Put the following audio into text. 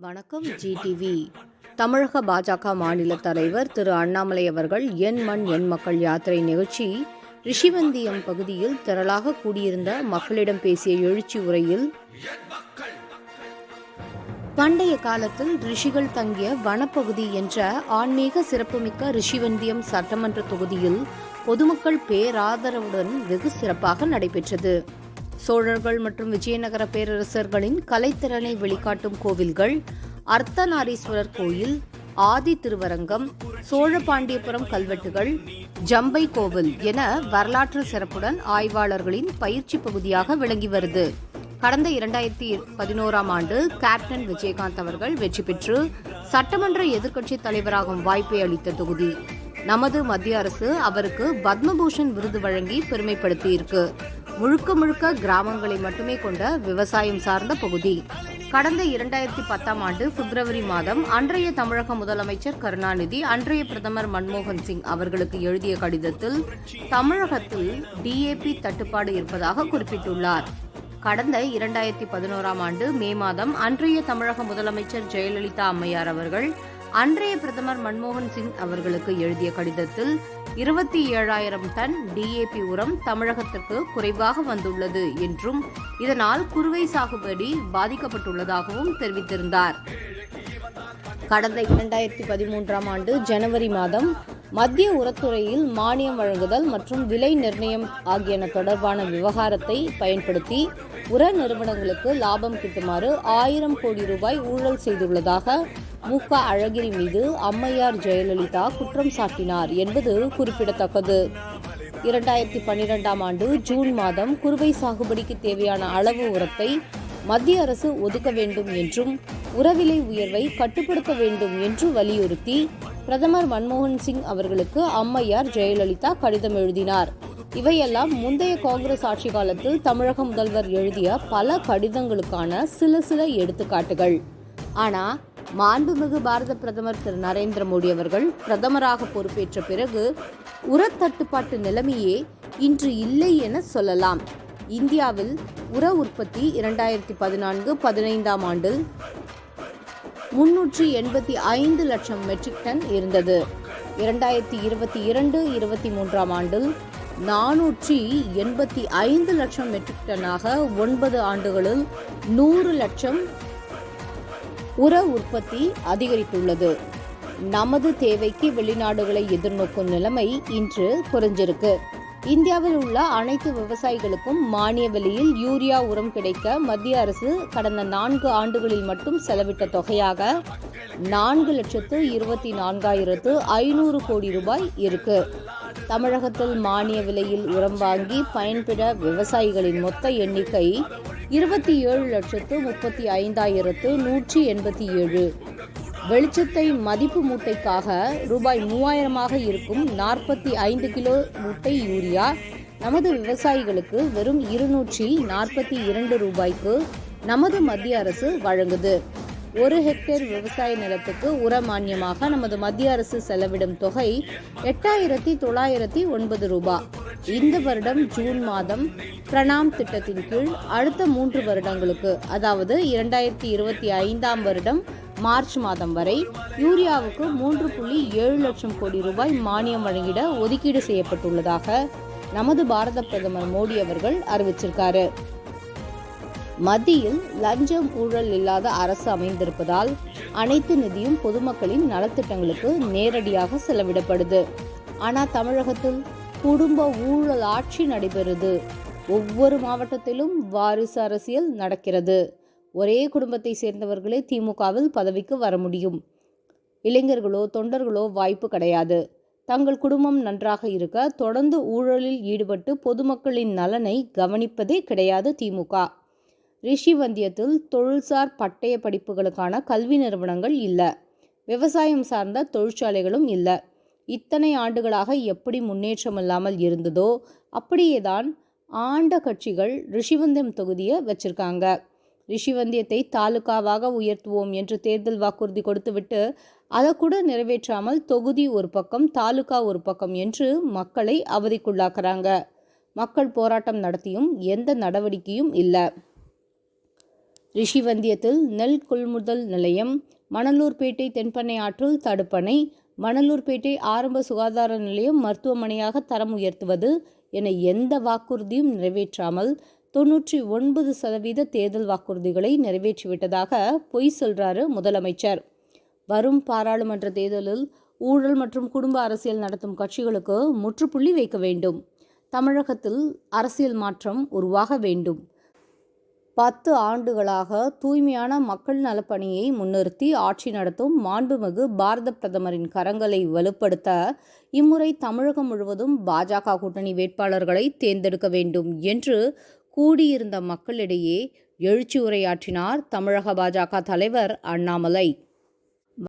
வணக்கம் ஜிடிவி. தமிழக பாஜக மாநில தலைவர் திரு அண்ணாமலை அவர்கள் என் மண் என் மக்கள் யாத்திரை நிகழ்ச்சி ரிஷிவந்தியம் பகுதியில் திரளாக கூடியிருந்த மக்களிடம் பேசிய எழுச்சி உரையில் பண்டைய காலத்தில் ரிஷிகள் தங்கிய வனப்பகுதி என்ற ஆன்மீக சிறப்புமிக்க ரிஷிவந்தியம் சட்டமன்ற தொகுதியில் பொதுமக்கள் பேராதரவுடன் வெகு சிறப்பாக நடைபெற்றது. சோழர்கள் மற்றும் விஜயநகர பேரரசர்களின் கலைத்திறனை வெளிக்காட்டும் கோவில்கள் அர்த்தநாரீஸ்வரர் கோயில் ஆதி திருவரங்கம் சோழபாண்டியபுரம் கல்வெட்டுகள் ஜம்பை கோவில் என வரலாற்று சிறப்புடன் ஆய்வாளர்களின் பயிற்சி பகுதியாக விளங்கி வருது. கடந்த இரண்டாயிரத்தி பதினோராம் ஆண்டு கேப்டன் விஜயகாந்த் அவர்கள் வெற்றி பெற்று சட்டமன்ற எதிர்க்கட்சி தலைவராகும் வாய்ப்பை அளித்த தொகுதி. நமது மத்திய அரசு அவருக்கு பத்மபூஷன் விருது வழங்கி பெருமைப்படுத்தியிருக்கு. முழுக்க முழுக்க கிராமங்களை மட்டுமே கொண்ட விவசாயம் சார்ந்த பகுதி. கடந்த இரண்டாயிரத்தி பத்தாம் ஆண்டு பிப்ரவரி மாதம் அன்றைய தமிழக முதலமைச்சர் கருணாநிதி அன்றைய பிரதமர் மன்மோகன் சிங் அவர்களுக்கு எழுதிய கடிதத்தில் தமிழகத்தில் டிஏபி தட்டுப்பாடு இருப்பதாக குறிப்பிட்டுள்ளார். கடந்த இரண்டாயிரத்தி பதினோராம் ஆண்டு மே மாதம் அன்றைய தமிழக முதலமைச்சர் ஜெயலலிதா அம்மையார் அவர்கள் அன்றைய பிரதமர் மன்மோகன் சிங் அவர்களுக்கு எழுதிய கடிதத்தில் இருபத்தி ஏழாயிரம் டன் டிஏபி உரம் தமிழகத்திற்கு குறைவாக வந்துள்ளது என்றும் இதனால் குறுவை சாகுபடி பாதிக்கப்பட்டுள்ளதாகவும் தெரிவித்திருந்தார். கடந்த இரண்டாயிரத்தி பதிமூன்றாம் ஆண்டு ஜனவரி மாதம் மத்திய உரத்துறையில் மானியம் வழங்குதல் மற்றும் விலை நிர்ணயம் ஆகியன தொடர்பான விவகாரத்தை பயன்படுத்தி உர நிறுவனங்களுக்கு லாபம் கிட்டுமாறு ஆயிரம் கோடி ரூபாய் ஊழல் செய்துள்ளதாக மு க அழகிரி மீது அம்மையார் ஜெயலலிதா குற்றம் சாட்டினார் என்பது குறிப்பிடத்தக்கது. இரண்டாயிரத்தி பன்னிரெண்டாம் ஆண்டு ஜூன் மாதம் குறுவை சாகுபடிக்கு தேவையான அளவு உரத்தை மத்திய அரசு ஒதுக்க வேண்டும் என்றும் உரவிலை உயர்வை கட்டுப்படுத்த வேண்டும் என்று வலியுறுத்தி பிரதமர் மன்மோகன் சிங் அவர்களுக்கு அம்மையார் ஜெயலலிதா கடிதம் எழுதினார். இவையெல்லாம் முந்தைய காங்கிரஸ் ஆட்சி காலத்தில் தமிழக முதல்வர் எழுதிய பல கடிதங்களுக்கான சில சில எடுத்துக்காட்டுகள். ஆனால் மாண்புமிகு பாரத பிரதமர் திரு நரேந்திர மோடி அவர்கள் பிரதமராக பொறுப்பேற்ற பிறகு உரத்தட்டுப்பாட்டு நிலைமையே இன்று இல்லை என சொல்லலாம். இந்தியாவில் உர உற்பத்தி இரண்டாயிரத்தி பதினான்கு பதினைந்தாம் ஆண்டில் முன்னூற்றி எண்பத்தி ஐந்து லட்சம் மெட்ரிக் டன் இருந்தது. இரண்டாயிரத்தி இருபத்தி இரண்டு இருபத்தி மூன்றாம் ஆண்டில் நானூற்றி எண்பத்தி ஐந்து லட்சம் மெட்ரிக் டன்னாக ஒன்பது ஆண்டுகளில் நூறு லட்சம் உர உற்பத்தி அதிகரித்துள்ளது. நமது தேவைக்கு வெளிநாடுகளை எதிர்நோக்கும் நிலைமை இன்று குறைஞ்சிருக்கு. இந்தியாவில் உள்ள அனைத்து விவசாயிகளுக்கும் மானிய விலையில் யூரியா உரம் கிடைக்க மத்திய அரசு கடந்த நான்கு ஆண்டுகளில் மட்டும் செலவிட்ட தொகையாக நான்கு லட்சத்து இருபத்தி நான்காயிரத்து ஐநூறு கோடி ரூபாய் இருக்கு. தமிழகத்தில் மானிய விலையில் உரம் வாங்கி பயன்பெற விவசாயிகளின் மொத்த எண்ணிக்கை இருபத்தி ஏழு லட்சத்து முப்பத்தி ஐந்தாயிரத்து நூற்றி எண்பத்தி ஏழு. வெளிச்சத்தை மதிப்பு மூட்டைக்காக ரூபாய் மூவாயிரமாக இருக்கும் நாற்பத்தி ஐந்து கிலோ மூட்டை யூரியா நமது விவசாயிகளுக்கு வெறும் இருநூற்றி நாற்பத்தி இரண்டு ரூபாய்க்கு நமது மத்திய அரசு வழங்குது. ஒரு ஹெக்டேர் விவசாய நிலத்துக்கு உர மானியமாக நமது மத்திய அரசு செலவிடும் தொகை எட்டாயிரத்தி தொள்ளாயிரத்தி ஒன்பது ரூபாய் இந்த வருடம் ஜூன் மாதம் பிரணாம் திட்டத்தின் கீழ் அடுத்த மூன்று வருடங்களுக்கு அதாவது இரண்டாயிரத்தி இருபத்தி ஐந்தாம் வருடம் மார்ச் மாதம் வரை யூரியாவுக்கு மூன்று புள்ளி ஏழு லட்சம் கோடி ரூபாய் மானியம் வழங்கிட ஒதுக்கீடு செய்யப்பட்டுள்ளதாக நமது பாரத பிரதமர் மோடி அவர்கள் அறிவிச்சிருக்காரு. மத்தியில் லஞ்சம் ஊழல் இல்லாத அரசு அமைந்திருப்பதால் அனைத்து நிதியும் பொதுமக்களின் நலத்திட்டங்களுக்கு நேரடியாக செலவிடப்படுது. ஆனால் தமிழகத்தில் குடும்ப ஊழல் ஆட்சி நடைபெறுது. ஒவ்வொரு மாவட்டத்திலும் வாரிசு அரசியல் நடக்கிறது. ஒரே குடும்பத்தை சேர்ந்தவர்களே திமுகவில் பதவிக்கு வர முடியும். இளைஞர்களோ தொண்டர்களோ வாய்ப்பு கிடையாது. தங்கள் குடும்பம் நன்றாக இருக்க தொடர்ந்து ஊழலில் ஈடுபட்டு பொதுமக்களின் நலனை கவனிப்பதே கிடையாது திமுக. ரிஷிவந்தியத்தில் தொழில்சார் பட்டய படிப்புகளுக்கான கல்வி நிறுவனங்கள் இல்லை. விவசாயம் சார்ந்த தொழிற்சாலைகளும் இல்லை. இத்தனை ஆண்டுகளாக எப்படி முன்னேற்றம் இல்லாமல் இருந்ததோ அப்படியேதான் ஆண்ட கட்சிகள் ரிஷிவந்தியம் தொகுதியை வச்சிருக்காங்க. ரிஷிவந்தியத்தை தாலுகாவாக உயர்த்துவோம் என்று தேர்தல் வாக்குறுதி கொடுத்துவிட்டு அதை கூட நிறைவேற்றாமல் தொகுதி ஒரு பக்கம் தாலுகா ஒரு பக்கம் என்று மக்களை அவதிக்குள்ளாக்குறாங்க. மக்கள் போராட்டம் நடத்தியும் எந்த நடவடிக்கையும் இல்லை. ரிஷிவந்தியத்தில் நெல் கொள்முதல் நிலையம் மணலூர்பேட்டை தென்பண்ணை ஆற்றில் தடுப்பணை மணலூர்பேட்டை ஆரம்ப சுகாதார நிலையம் மருத்துவமனையாக தரம் உயர்த்துவது என எந்த வாக்குறுதியும் நிறைவேற்றாமல் தொன்னூற்றி ஒன்பது சதவீத தேர்தல் வாக்குறுதிகளை நிறைவேற்றிவிட்டதாக பொய் சொல்றாரு முதலமைச்சர். வரும் பாராளுமன்ற தேர்தலில் ஊழல் மற்றும் குடும்ப அரசியல் நடத்தும் கட்சிகளுக்கு முற்றுப்புள்ளி வைக்க வேண்டும். தமிழகத்தில் அரசியல் மாற்றம் உருவாக வேண்டும். பத்து ஆண்டுகளாக தூய்மையான மக்கள் நலப்பணியை முன்னிறுத்தி ஆட்சி நடத்தும் மாண்புமிகு பாரத பிரதமரின் கரங்களை வலுப்படுத்த இம்முறை தமிழகம் முழுவதும் பாஜக கூட்டணி வேட்பாளர்களை தேர்ந்தெடுக்க வேண்டும் என்று கூடியிருந்த மக்களிடையே எழுச்சி உரையாற்றினார் தமிழக பாஜக தலைவர் அண்ணாமலை.